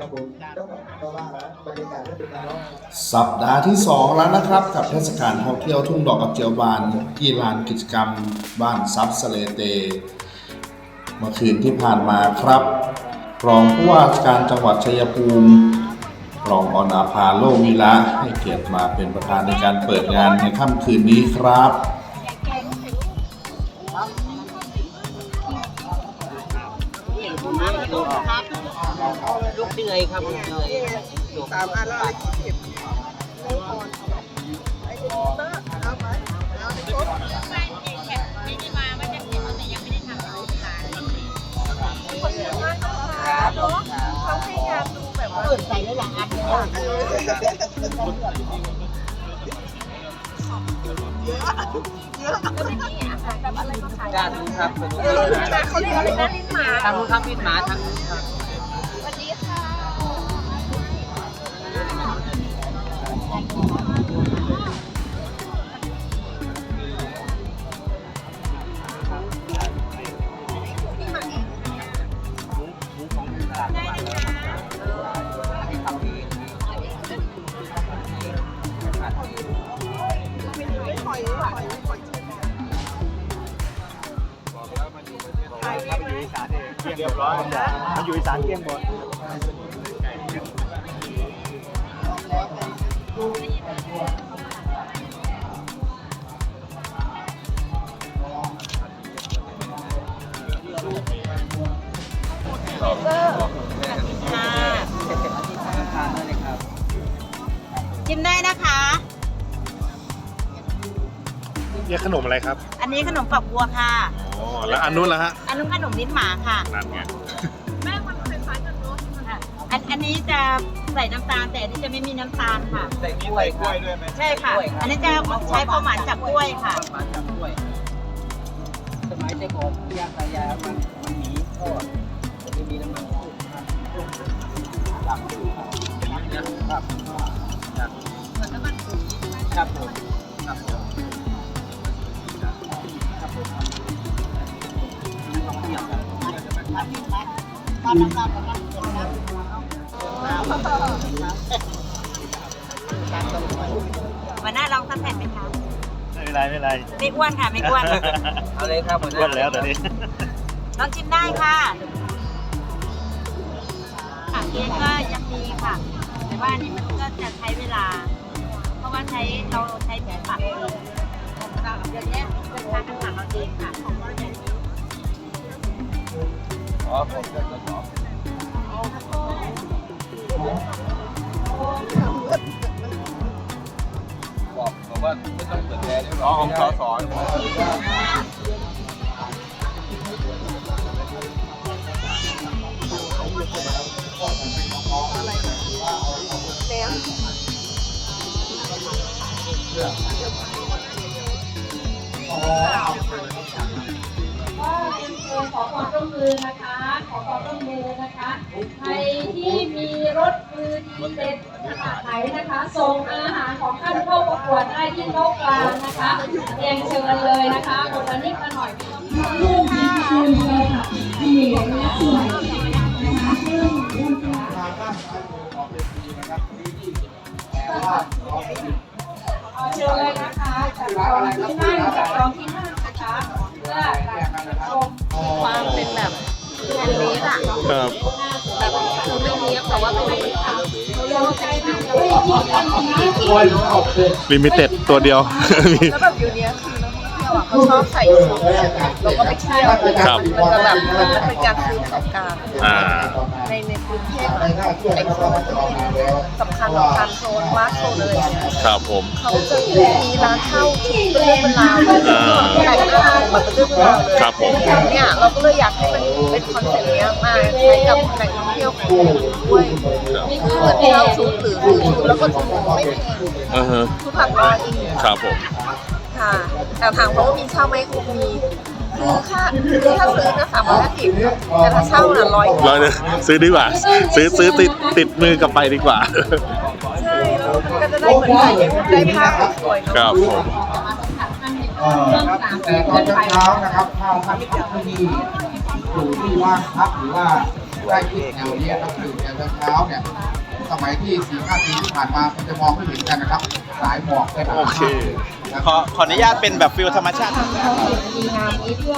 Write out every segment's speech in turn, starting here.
ครับผมก็ว่าแล้วบรรยากาศก็เป็นการร้องสัปดาห์ที่ 2 แล้วนะครับ กับเทศกาลท่องเที่ยวทุ่งดอกกับเจียวบานที่ลานกิจกรรมบ้านซับสเลเต เมื่อคืนที่ผ่านมาครับรองผู้ว่าราชการจังหวัดชัยภูมิรองอนาภาโลวิละให้เกียรติมาเป็นประธานในการเปิดงานในค่ำคืนนี้ครับ ลูกเดือยครับลูกเดือยสามอันละเปิดใส่ได้หลายอันเลยการดูครับเขาเรียกอะไรนะลิ้นหมาทางนู้นครับลิ้นหมาทางนู้นครับ นมอะไรครับ อันนี้ขนมปักบัวค่ะ อ๋อ แล้วอันนู้นล่ะฮะ อันนู้นขนมลิ้นหมาค่ะ นั่นไงอันอันนี้จะใส่น้ำตาลแต่อันนี้จะไม่มีน้ำตาลค่ะ ใส่กล้วยกล้วยด้วยไหมใช่ค่ะ อันนี้จะใช้ข้าวหวานจากกล้วยค่ะมาจากกล้วย สมัยแต่ก่อนย่าตายายมันมันหนีทอดจะไม่มีน้ำมันพืชครับครับครับผมครับผม วันหน้าลองสักแผ่นไหมคะไม่เป็นไรไม่เป็นไรไม่อ้วนค่ะไม่อ้วนเอาเลยครับหัวหน้าอ้วนแล้วตอนนี้ลองชิมได้ค่ะค่ะเค้กก็ยังมีค่ะ แต่ว่าอันนี้มันก็จะใช้เวลา เพราะว่าใช้เราใช้แบบปักเลยเดี๋ยวนี้เป็นทางกันปักเราเองค่ะ บอกบอกว่าไม่ต้องเปิดแอร์ด้วยหรอของสอสอนก็เป็ นขอความร่วมมือนะคะ ขอความร่วมมือนะคะใครที่มีรถมือดีเด็ดขนาดไหนนะคะส่งอาหารของท่านเข้าประกวดได้ที่โต๊ะกลางนะคะเรียนเชิญเลยนะคะคนละนิดละหน่อยร่วมยินดีเลยค่ะที่และสวยนะคะซึ่งเชิญเลยนะคะจัดจองที่นั่งจัดจองที่นั่งนะคะ พื่อชมความเป็นแบบแฮนด์เมดอะครับ แบบคือไม่เนี้ยบแต่ว่าเป็นลิมิเต็ดตัวเดียว แล้วแบบอยู่เนี้ยคือ เที่ยวอะเขาชอบใส่ชุดแล้วก็ไปเที่ยวครับมันจะแบบมันจะเป็นการซื้อประสบการณ์อ่า ในในกรุงเทพอะไอโซนที่เป็นสำคัญสำคัญโซนมาร์คโซนอะไรอย่างเงี้ยครับผม เขาจะมีร้านเช่าชุดเป็นเรื่องเป็นราวแต่งหน้าแบบเป็นเรื่องเป็นราวเลย ครับผม เนี่ยเราก็เลยอยากให้มันเป็นคอนเซ็ปต์เนี้ยมาใช้กับแหล่งท่องเที่ยวของด้วยคือเหมือนเช่าชุดหรือซื้อชุดแล้วก็ชุดไม่แพงอ่าฮะชุดหลักร้อยเองครับผม ค่ะ แต่ถามเขาว่ามีเช่าไหมคงมีคือค่าคือถ้าซื้อนะสามร้อยห้าสิบแต่ถ้าเช่าน่ะร้อยร้อยหนึงซื้อดีกว่า ซื้อซื้อติดติดมือกลับไปดีกว่า ใช่แล้วมันก็จะได้เหมือนถ่ายได้ภาพสวยๆคเนาะรับผมแต่ตอนเช้าๆนะครับข้าวพักที่อยู่ที่ว่างพักหรือว่าใกล้ที่แถวเนี้ยครับคือแถวเช้าเนี่ย สมัยที่สี่ห้าปีที่ผ่านมามันจะมองไม่เห็นกันนะครับ สายหมอกเป็นโอเค ขอขออนุญาตเป็นแบบฟิลธรรมชาติ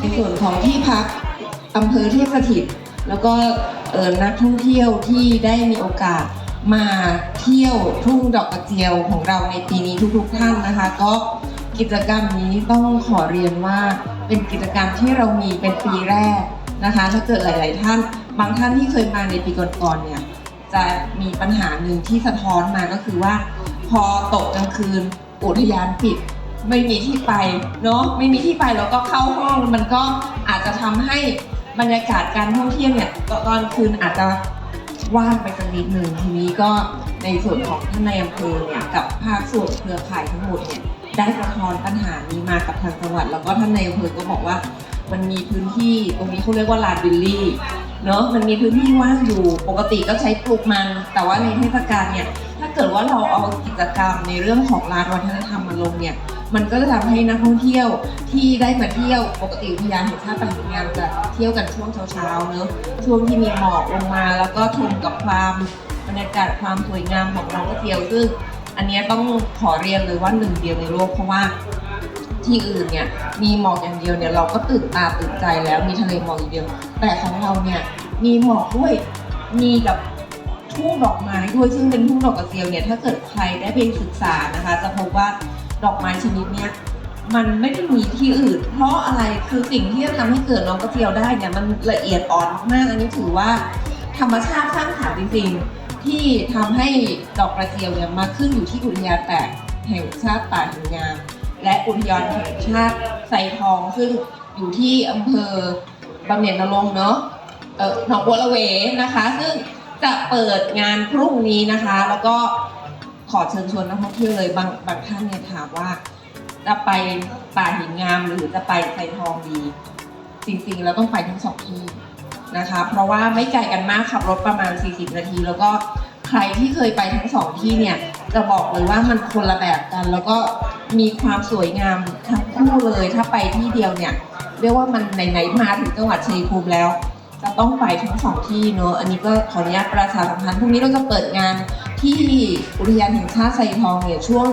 ในส่วนของที่พักอำเภอเทพสถิต แล้วก็เอ่อนักท่องเที่ยวที่ได้มีโอกาสมาเที่ยวทุ่งดอกกระเจียวของเราในปีนี้ทุกๆท่านนะคะ ก็กิจกรรมนี้ต้องขอเรียนว่าเป็นกิจกรรมที่เรามีเป็นปีแรกนะคะ ถ้าเกิดหลาย ๆ ท่าน บางท่านที่เคยมาในปีก่อนๆเนี่ย จะมีปัญหาหนึ่งที่สะท้อนมาก็คือว่า พอตกกลางคืนอุทยานปิด ไม่มีที่ไปเนาะไม่มีที่ไปแล้วก็เข้าห้องมันก็อาจจะทำให้บรรยากาศการท่องเที่ยวเนี่ยตอนคืนอาจจะว่างไปสักนิดหนึ่งทีนี้ก็ในส่วนของท่านในอำเภอเนี่ยกับภาคส่วนเครือข่ายทั้งหมดเนี่ยได้สะท้อนปัญหานี้มากับทางจังหวัด แล้วก็ท่านในอำเภอก็บอกว่ามันมีพื้นที่ตรงนี้เขาเรียกว่าลานบิลลี่ เนาะมันมีพื้นที่ว่างอยู่ปกติก็ใช้ปลูกมัน แต่ว่าในเทศกาลเนี่ยถ้าเกิดว่าเราเอากิจกรรมในเรื่องของลานวัฒนธรรมมาลงเนี่ยมันก็จะทำให้นักท่องเที่ยวที่ได้มาเที่ยวปกติอุทยานแห่งชาติปัตตานจะเที่ยวกันช่วงเช้าๆเนอะช่วงที่มีหมอกลงมาแล้วก็ชมกับความบรรยากาศความสวยงามของน้องกระเทียวซึ่งอันเนี้ยต้องขอเรียนเลยว่าหนึ่งเดียวในโลกเพราะว่า ที่อื่นเนี่ยมีหมอกอย่างเดียวเนี่ยเราก็ตื่นตาตื่นใจแล้วมีทะเลหมอกอย่างเดียว แต่ของเราเนี่ยมีหมอกด้วยมีกับทุ่งดอกไม้ด้วยซึ่งเป็นทุ่งดอกกระเจียวเนี่ยถ้าเกิดใครได้ไปศึกษานะคะ จะพบว่าดอกไม้ชนิดเนี้ยมันไม่ได้มีที่อื่น เพราะอะไรคือสิ่งที่จะทำให้เกิดน้องกระเจียวได้เนี่ยมันละเอียดอ่อนมากอันนี้ถือว่า ธรรมชาติสร้างสรรค์จริงๆ ที่ทำให้ดอกกระเจียวเนี่ยมาขึ้นอยู่ที่อุทยานแปดแห่งชาติป่าหินงาม และอุทยานแห่งชาติไซทอง ซึ่งอยู่ที่อำเภอบำเหน็จนรงค์เนาะเออหนองบัวละเวนะคะ ซึ่งจะเปิดงานพรุ่งนี้นะคะ แล้วก็ขอเชิญชวนนักท่องเที่ยวเลยบางบางท่านเนี่ยถามว่า จะไปป่าหินงามหรือจะไปไซทองดี จริงๆ แล้วต้องไปทั้งสองที่นะคะ เพราะว่าไม่ไกลกันมากขับรถประมาณ 40 นาที แล้วก็ใครที่เคยไปทั้งสองที่เนี่ย จะบอกเลยว่ามันคนละแบบกัน แล้วก็มีความสวยงามทั้งคู่เลยถ้าไปที่เดียวเนี่ย เรียกว่ามันไหนๆมาถึงจังหวัดชัยภูมิแล้ว จะต้องไปทั้งสองที่เนอะอันนี้ก็ขออนุญาตประชาสัมพันธ์พรุ่งนี้เราจะเปิดงานที่อุทยานแห่งชาติไซทองเนี่ยช่วง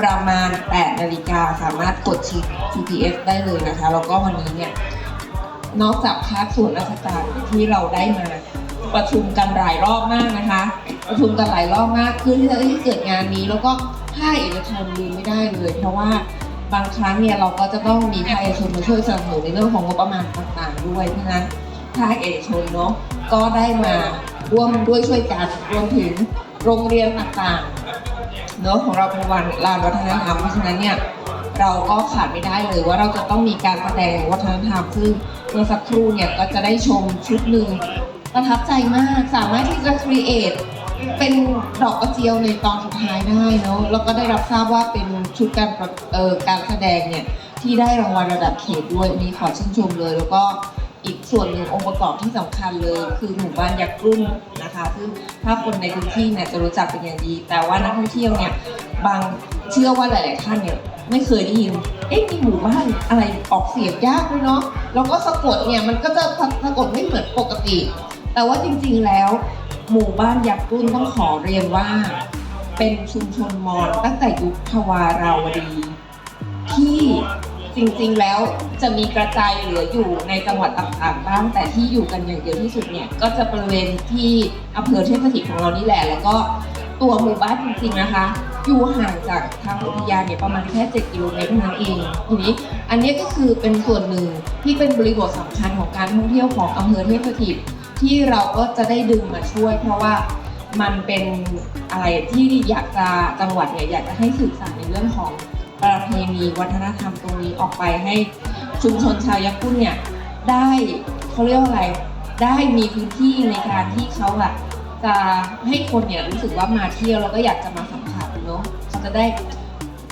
ประมาณ 8 นาฬิกาสามารถกดชิป GPS ได้เลยนะคะ แล้วก็วันนี้เนี่ยนอกจากภาคส่วนราชการที่เราได้มาประชุมกันหลายรอบมากนะคะ ประชุมกันหลายรอบมากเพื่อที่จะได้เกิดงานนี้ แล้วก็ภาคเอกชนลืมไม่ได้เลย เพราะว่าบางครั้งเนี่ยเราก็จะต้องมีภาคเอกชนมาช่วยสนับสนุนในเรื่องของงบประมาณต่างๆ ด้วยเพราะฉะนั้นภาคเอกชนเนาะก็ได้มาร่วมด้วยช่วยกันรวมถึงโรงเรียนต่างๆเนอะของเราเป็นวันลานวัฒนธรรมเพราะฉะนั้นเนี่ยเราก็ขาดไม่ได้เลยว่าเราจะต้องมีการแสดงวัฒนธรรมซึ่งเมื่อสักครู่เนี่ยก็จะได้ชมชุดหนึ่งประทับใจมากสามารถที่จะครีเอท เป็นดอกกระเจียวในตอนสุดท้ายได้เนาะแล้วก็ได้รับทราบว่าเป็นชุดการประเอ่อการแสดงเนี่ยที่ได้รางวัลระดับเขตด้วยมีขอชื่นชมเลย แล้วก็อีกส่วนหนึ่งองค์ประกอบที่สำคัญเลย คือหมู่บ้านยักษ์รุ่นนะคะซึ่งถ้าคนในพื้นที่เนี่ยจะรู้จักเป็นอย่างดี แต่ว่านักท่องเที่ยวเนี่ยบางเชื่อว่าหลาย ๆ ท่านเนี่ยไม่เคยได้ยิน เอ๊ะมีหมู่บ้านอะไรออกเสียงยากด้วยเนาะแล้วก็สะกดเนี่ยมันก็จะสะกดไม่เหมือนปกติ แต่ว่าจริง ๆ แล้ว หมู่บ้านยักษ์รุ่นต้องขอเรียนว่า เป็นชุมชนมอญตั้งแต่ยุคทวาราวดี ที่จริงๆแล้วจะมีกระจายเหลืออยู่ในจังหวัดต่างๆบ้าง แต่ที่อยู่กันอย่างเดียวที่สุดเนี่ย ก็จะบริเวณที่อำเภอเทพสถิตของเรานี่แหละ แล้วก็ตัวหมู่บ้านจริงๆนะคะ อยู่ห่างจากทางอุทยานเนี่ยประมาณแค่ 7 กิโลเมตรเท่านั้นเองทีนี้อันนี้ก็คือเป็นส่วนหนึ่งที่เป็นบริบทสำคัญของการท่องเที่ยวของอำเภอเทพสถิต ที่เราก็จะได้ดึงมาช่วย เพราะว่ามันเป็นอะไรที่อยากจะจังหวัดเนี่ยอยากจะให้สื่อสารในเรื่องของประเพณีวัฒนธรรมตรงนี้ออกไปให้ชุมชนชาวยักษ์กุ้นเนี่ยได้เขาเรียกว่าอะไรได้มีพื้นที่ในการที่เขาอะจะให้คนเนี่ยรู้สึกว่ามาเที่ยวแล้วก็อยากจะมาสัมผัสเนาะเขาจะได้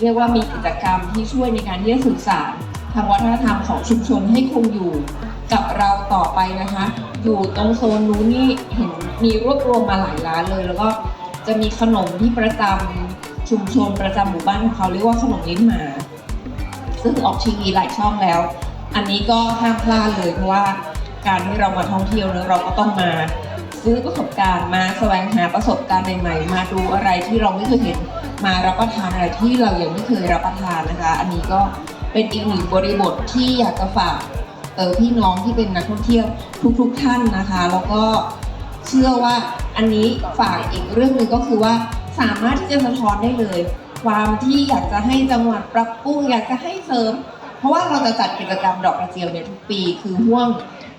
เรียกว่ามีกิจกรรมที่ช่วยในการที่จะสื่อสารทางวัฒนธรรมของชุมชนให้คงอยู่ กับเราต่อไปนะคะ อยู่ตรงโซนนู้นนี่เห็นมีรวบรวมมาหลายร้านเลย แล้วก็จะมีขนมที่ประจำชุมชนประจำหมู่บ้านของเขาเรียกว่าขนมลิ้นหมาซึ่งออกทีวีหลายช่องแล้ว อันนี้ก็ห้ามพลาดเลยเพราะว่าการที่เรามาท่องเที่ยวแล้วเราก็ต้องมาซื้อประสบการณ์มาแสวงหาประสบการณ์ใหม่ๆ มาดูอะไรที่เราไม่เคยเห็นมารับประทานอะไรที่เรายังไม่เคยรับประทานนะคะ อันนี้ก็เป็นอีกหนึ่งบริบทที่อยากจะฝาก พี่น้องที่เป็นนักท่องเที่ยวทุกๆท่านนะคะ แล้วก็เชื่อว่าอันนี้ฝากอีกเรื่องหนึ่งก็คือว่าสามารถที่จะสะท้อนได้เลย ความที่อยากจะให้จังหวัดปรับปรุงอยากจะให้เสริม เพราะว่าเราจะจัดกิจกรรมดอกกระเจียวเนี่ยทุกปี คือห่วง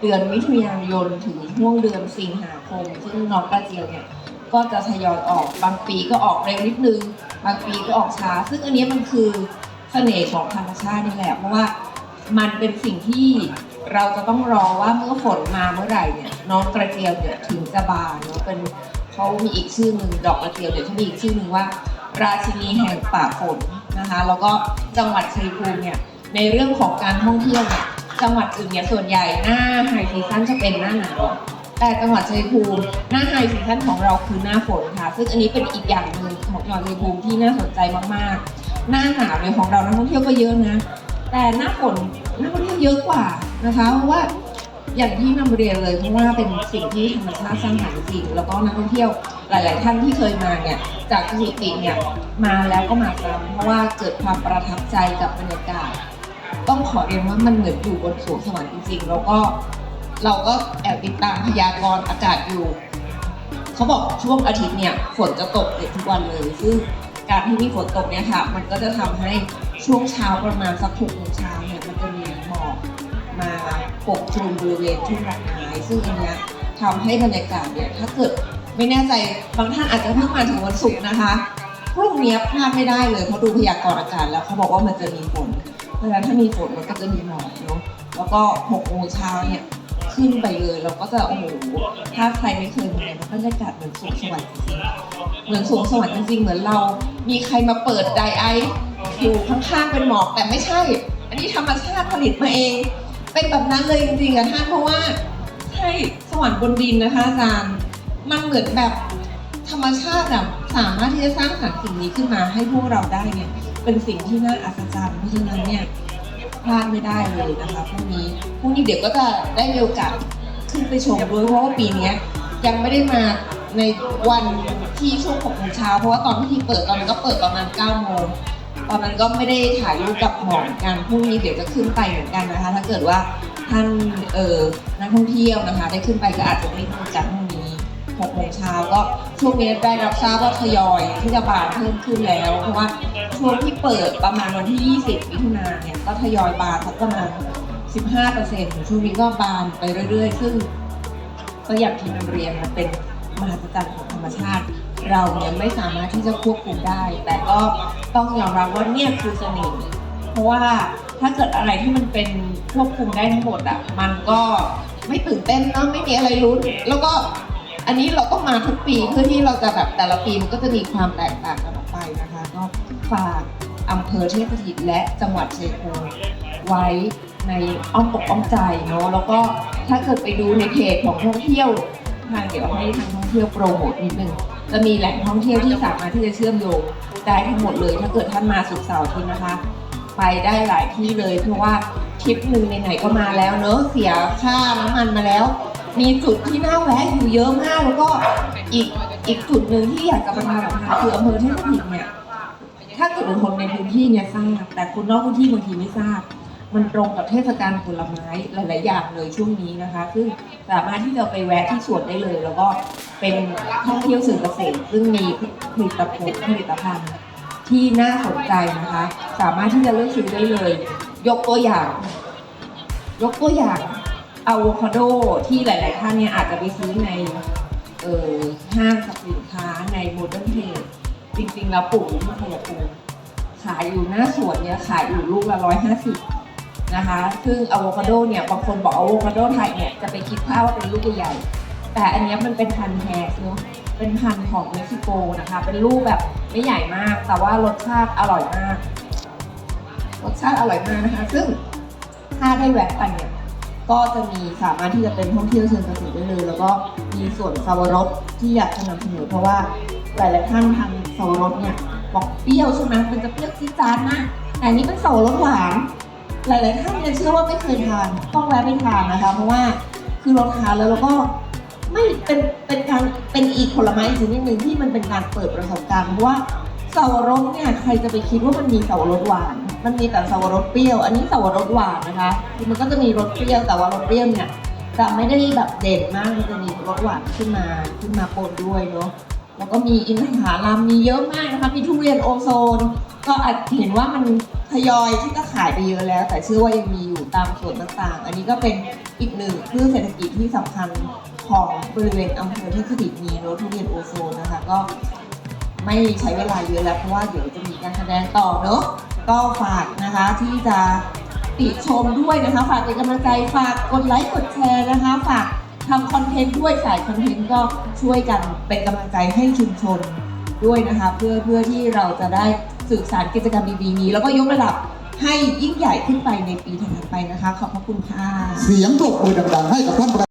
เดือนมิถุนายนถึงห่วงเดือนสิงหาคมซึ่งดอกกระเจียวเนี่ยก็จะทยอยออกบางปีก็ออกเร็วนิดนึง บางปีก็ออกช้า ซึ่งอันนี้มันคือเสน่ห์ของธรรมชาตินี่แหละเพราะว่ามันเป็นสิ่งที่ เราจะต้องรอว่าเมื่อฝนมาเมื่อไหร่เนี่ยน้องกระเจียวเนี่ยถึงจะบานเนาะเป็นเขามีอีกชื่อหนึ่งดอกกระเจียวเดี๋ยวเขามีอีกชื่อหนึ่งว่า ราชินีแห่งป่าฝนนะคะ แล้วก็จังหวัดชัยภูมิเนี่ยในเรื่องของการท่องเที่ยวเนี่ยจังหวัดอื่นเนี่ยส่วนใหญ่หน้าไฮซีซั่นจะเป็นหน้าหนาวแต่จังหวัดชัยภูมิหน้าไฮซีซั่นของเราคือหน้าฝนค่ะ ซึ่งอันนี้เป็นอีกอย่างหนึ่งของจังหวัดชัยภูมิที่น่าสนใจมากๆ หน้าหนาวเนี่ยของเรานักท่องเที่ยวก็เยอะนะ แต่หน้าฝนนักท่องเที่ยวเยอะกว่า นะคะเพราะว่าอย่างที่นำเรียนเลยเพราะว่าเป็นสิ่งที่ธรรมชาติสร้างสรรค์จริงแล้วก็นักท่องเที่ยวหลาย ๆ ท่านที่เคยมาเนี่ยจากสถิติเนี่ยมาแล้วก็มาซ้ำเพราะว่าเกิดความประทับใจกับบรรยากาศ ต้องขอเรียนว่ามันเหมือนอยู่บนสวงสวรรค์จริง ๆ แล้วก็เราก็แอบติดตามพยากรณ์อากาศอยู่เขาบอกช่วงอาทิตย์เนี่ยฝนจะตกเกือบทุกวันเลยซึ่งการที่มีฝนตกเนี่ยค่ะ มันก็จะทำให้ช่วงเช้าประมาณสักหกโมงเช้าเนี่ย ปกคลุมบริเวณทุ่งดอกไม้ซึ่งอันเนี้ยทำให้บรรยากาศเนี่ยถ้าเกิดไม่แน่ใจบางท่านอาจจะเพิ่งมาถึงวันศุกร์นะคะพรุ่งนี้พลาดไม่ได้เลยเพราะดูพยากรณ์อากาศแล้วเขาบอกว่ามันจะมีฝนเพราะฉะนั้นถ้ามีฝนมันก็จะมีหมอกเนาะแล้วก็หกโมงเช้าเนี่ยขึ้นไปเลยเราก็จะโอ้โหถ้าใครไม่เคยมาเนี่ยบรรยากาศเหมือนสวงสวรรค์จริงๆเหมือนสวงสวรรค์จริงๆเหมือนเรา มีใครมาเปิดไดไอซ์อยู่ข้างๆเป็นหมอกแต่ไม่ใช่ อันนี้ธรรมชาติผลิตมาเอง เป็นแบบนั้นเลยจริงๆอะท่านเพราะว่าใช่สวรรค์บนดินนะคะอาจารย์มันเหมือนแบบธรรมชาติอะสามารถที่จะสร้างสรรค์สิ่งนี้ขึ้นมาให้พวกเราได้เนี่ยเป็นสิ่งที่น่าอัศจรรย์เพราะฉะนั้นเนี่ยพลาดไม่ได้เลยนะคะพรุ่งนี้พรุ่งนี้เดี๋ยวก็จะได้มีโอกาสขึ้นไปชมด้วยเพราะว่าปีนี้ยังไม่ได้มาในวันที่ช่วง6โมงเช้าเพราะว่าตอนพิธีเปิดตอนนั้นก็เปิดประมาณ9โมง ตอนนั้นก็ไม่ได้ถ่ายรูปกับหมอกกันพรุ่งนี้เดี๋ยวจะขึ้นไปเหมือนกันนะคะ ถ้าเกิดว่าท่านเออนักท่องเที่ยวนะคะ ได้ขึ้นไปก็อาจจะได้ดูจากพรุ่งนี้6โมงเช้าก็ช่วงนี้ได้รับทราบว่าทยอยที่จะบานเพิ่มขึ้นแล้ว เพราะว่าช่วงที่เปิดประมาณวันที่ 20 มิถุนาเนี่ยก็ทยอยบานสักประมาณ 15เปอร์เซ็นต์ช่วงนี้ก็บานไปเรื่อยๆ ซึ่งก็อยางที่นำเรียนมันเป็นมหัศจรรย์ของธรรมชาติ เราเนี่ยไม่สามารถที่จะควบคุมได้ แต่ก็ต้องยอมรับว่าเนี่ยคือเสน่ห์เพราะว่าถ้าเกิดอะไรที่มันเป็นควบคุมได้ทั้งหมดอะมันก็ไม่ตื่นเต้นเนาะไม่มีอะไรลุ้นแล้วก็อันนี้เราต้องมาทุกปีเพื่อที่เราจะแบบแต่ละปีมันก็จะมีความแตกต่างกันออกไปนะคะ ก็ฝากอำเภอเทพสถิตและจังหวัดชัยภูมิไว้ในอ้อมอกอ้อมใจเนาะแล้วก็ถ้าเกิดไปดูในเพจของท่องเที่ยวทางเดี๋ยวให้ทางท่องเที่ยวโปรโมทนิดนึง จะมีแหล่งท่องเที่ยวที่สามารถที่จะเชื่อมโยงได้ทั้งหมดเลย ถ้าเกิดท่านมาสุกเสาร์อาทิตย์นะคะ ไปได้หลายที่เลย เพราะว่าทริปหนึ่งไหนๆก็มาแล้วเนอะเสียค่าน้ำมันมาแล้ว มีจุดที่น่าแวะอยู่เยอะมากแล้วก็อีกอีกจุดหนึ่งที่อยากจะประชาสัมพันธ์คืออำเภอเทพสถิตเนี่ยถ้าเกิดคนในพื้นที่เนี่ยทราบแต่คนนอกพื้นที่บางทีไม่ทราบมันตรงกับเทศกาลผลไม้หลาย ๆ อย่างเลยช่วงนี้นะคะ ซึ่งสามารถที่จะไปแวะที่สวนได้เลย แล้วก็ เป็นท่องเที่ยวสื่อเกษตร ซึ่งมีผลิตภัณฑ์ผลิตภัณฑ์ที่น่าสนใจนะคะ สามารถที่จะเลือกซื้อได้เลย ยกตัวอย่าง ยกตัวอย่างอะโวคาโดที่หลาย ๆ ท่านเนี่ยอาจจะไปซื้อในเอ่อห้างสรรพสินค้าในโมเดิร์นเทรดจริง ๆ แล้วปลูกอยู่ที่ชัยภูมิขายอยู่หน้าสวนเนี่ยขายอยู่ลูกละร้อยห้าสิบนะคะ ซึ่งอะโวคาโดเนี่ยบางคนบอกอะโวคาโดไทยเนี่ยจะไปคิดภาพว่าเป็นลูกใหญ่ แต่อันนี้มันเป็นพันธุ์แฮสเนาะเป็นพันธุ์ของเม็กซิโกนะคะ เป็นลูกแบบไม่ใหญ่มาก แต่ว่ารสชาติอร่อยมาก รสชาติอร่อยมากนะคะ ซึ่งถ้าได้แวะไปเนี่ยก็จะมีสามารถที่จะเป็นท่องเที่ยวเชิงเกษตรได้เลย แล้วก็มีส่วนสาวรสที่อยากจะนำเสนอเพราะว่าหลายๆท่านทานสาวรสเนี่ยบอกเปรี้ยวใช่ไหมมันจะเปรี้ยวจี๊ดจ๊าดมากแต่อันนี้เป็นสาวรสหวานหลายๆท่านเนี่ยเชื่อว่าไม่เคยทานต้องแวะไปทานนะคะ เพราะว่าคือเราทานแล้วเราก็ ไม่เป็นเป็นการเป็นอีกผลไม้ชนิดหนึ่งที่มันเป็นการเปิดประสบการณ์เพราะว่าเสาวรสเนี่ยใครจะไปคิดว่ามันมีเสาวรสหวาน มันมีแต่เสาวรสเปรี้ยว อันนี้เสาวรสหวานนะคะคือมันก็จะมีรสเปรี้ยวแต่ว่ารสเปรี้ยวเนี่ยจะไม่ได้แบบเด่นมากมันจะมีรสหวานขึ้นมาขึ้นมาปนด้วยเนาะแล้วก็มีอินทผลัมมีเยอะมากนะคะมีทุเรียนโอโซน ก็อาจเห็นว่ามันทยอยที่จะขายไปเยอะแล้ว แต่เชื่อว่ายังมีอยู่ตามส่วนต่างๆ อันนี้ก็เป็นอีกหนึ่งพืชเศรษฐกิจที่สำคัญ ของบริเวณอำเภอเทพสถิตมีรถทุเรียนโอโซนนะคะ ก็ไม่ใช้เวลาเยอะแล้วเพราะว่าเดี๋ยวจะมีการแสดงต่อเนอะก็ฝากนะคะที่จะติชมด้วยนะคะ ฝากเป็นกำลังใจฝากกดไลค์กดแชร์นะคะ ฝากทำคอนเทนต์ด้วยสายคอนเทนต์ก็ช่วยกันเป็นกำลังใจให้ชุมชนด้วยนะคะ เพื่อเพื่อที่เราจะได้สื่อสารกิจกรรมดีๆนี้ แล้วก็ยกระดับให้ยิ่งใหญ่ขึ้นไปในปีถัดไปนะคะ ขอบพระคุณค่ะ เสียงปรบมือดังๆให้กับท่านประ